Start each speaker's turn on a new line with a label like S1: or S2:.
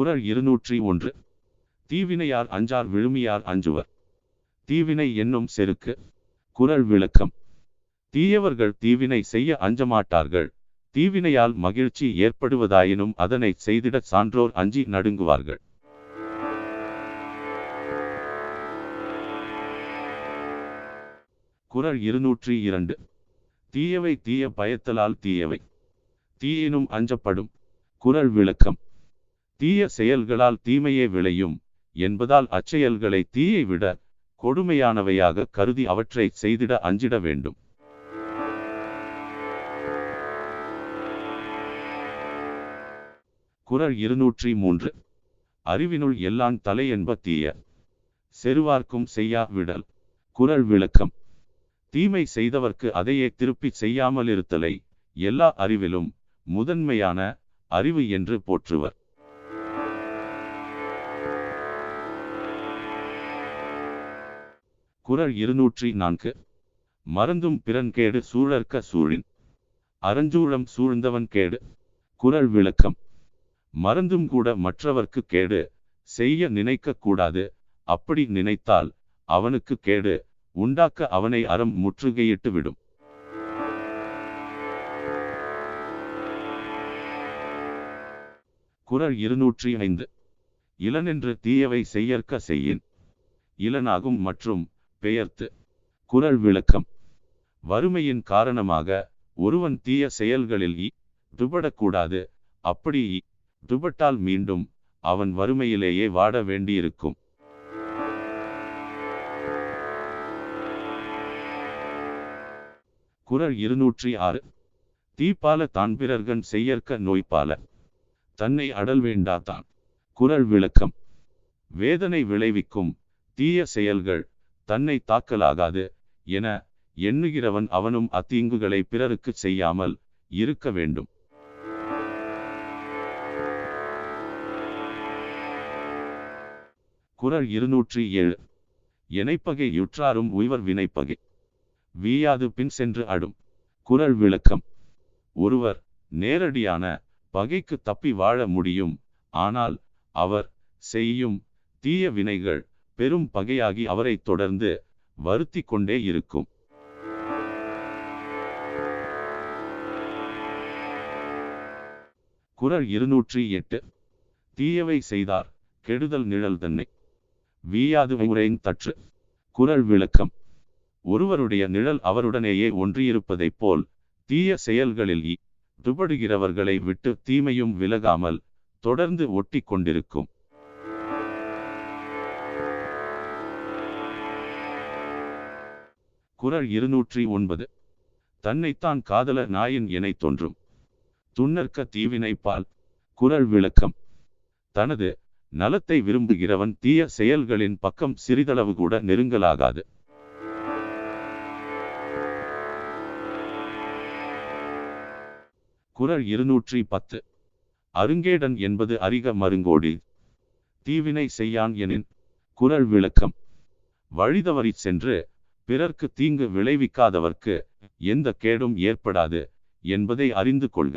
S1: குரல் இருநூற்றி ஒன்று. தீவினையார் அஞ்சார் விழுமியார் அஞ்சுவர். தீவினை என்னும் செருக்கு. குரல் விளக்கம். தீயவர்கள் தீவினை செய்ய அஞ்சமாட்டார்கள். தீவினையால் மகிழ்ச்சி ஏற்படுவதாயினும் அதனை செய்திட சான்றோர் அஞ்சி நடுங்குவார்கள். குரல் இருநூற்றி இரண்டு. தீயவை தீய பயத்தலால் தீயவை. தீயினும் அஞ்சப்படும். குரல் விளக்கம். தீய செயல்களால் தீமையே விளையும் என்பதால் அச்செயல்களை தீயை விட கொடுமையானவையாக கருதி அவற்றை செய்திட அஞ்சிட வேண்டும். குரல் இருநூற்றி மூன்று. அறிவினுள் எல்லான் தலை என்ப தீய. செருவார்க்கும் செய்யா விடல். குரல் விளக்கம். தீமை செய்தவர்க்கு அதையே திருப்பிச் செய்யாமல் இருத்தலை எல்லா அறிவிலும் முதன்மையான அறிவு என்று போற்றுவர். குரல் இருநூற்றி நான்கு. மறந்தும் பிறன் கேடு சூழற்க சூழின். அரஞ்சூழம் சூழ்ந்தவன் கேடு. குரல் விளக்கம். மறந்தும் கூட மற்றவர்க்கு கேடு. செய்ய நினைக்க கூடாது. அப்படி நினைத்தால் அவனுக்கு கேடு. உண்டாக்க அவனை அறம் முற்றுகையிட்டு விடும். குறள் இருநூற்றி ஐந்து. இளனென்று தீயவை செய்யற்க செய்யின். இளனாகும் மற்றும் பெயர்த்து. குரல் விளக்கம். வறுமையின் காரணமாக ஒருவன் தீய செயல்களில் துபடக்கூடாது அப்படி துபட்டால் மீண்டும் அவன் வறுமையிலேயே வாட வேண்டியிருக்கும். குறள் இருநூற்றி ஆறு. தீப்பால தான் பிறர்கண் செய்யற்க நோய்பால தன்னை அடல் வேண்டாதான் குரல் விளக்கம். வேதனை விளைவிக்கும் தீய செயல்கள் தன்னை தாக்கலாகாது என எண்ணுகிறவன் அவனும் அத்தீங்குகளை பிறருக்கு செய்யாமல் இருக்க வேண்டும். குறள் இருநூற்றி ஏழு. எனைப்பகை யுற்றாரும் உய்வர் வினைப்பகை. வீயாது பின் சென்று அடும். குறள் விளக்கம். ஒருவர் நேரடியான பகைக்கு தப்பி வாழ முடியும் ஆனால் அவர் செய்யும் தீய வினைகள் பெரும் பகையாகி அவரை தொடர்ந்து வருத்தி கொண்டே இருக்கும். குரல் இருநூற்றி எட்டு. தீயவை செய்தார் கெடுதல் நிழல் தன்னை. வீயாது உரையின் தற்று. குரல் விளக்கம். ஒருவருடைய நிழல் அவருடனேயே ஒன்றியிருப்பதைப் போல் தீய செயல்களில் ஈடுபடுகிறவர்களை விட்டு தீமையும் விலகாமல் தொடர்ந்து ஒட்டி கொண்டிருக்கும். குரல் இருநூற்றி ஒன்பது. தன்னைத்தான் காதல நாயின் எனை தோன்றும். துன்னற்க தீவினைப்பால் குரல் விளக்கம். தனது நலத்தை விரும்புகிறவன் தீய செயல்களின் பக்கம் சிறிதளவு கூட நெருங்கலாகாது. குரல் இருநூற்றி பத்து. அருங்கேடன் என்பது அரிக மருங்கோடி. தீவினை செய்யான் எனின் குரல் விளக்கம். வழிதவறி சென்று பிறர்க்கு தீங்கு விளைவிக்காதவர்க்கு எந்த கேடும் ஏற்படாது என்பதை அறிந்து கொள்க.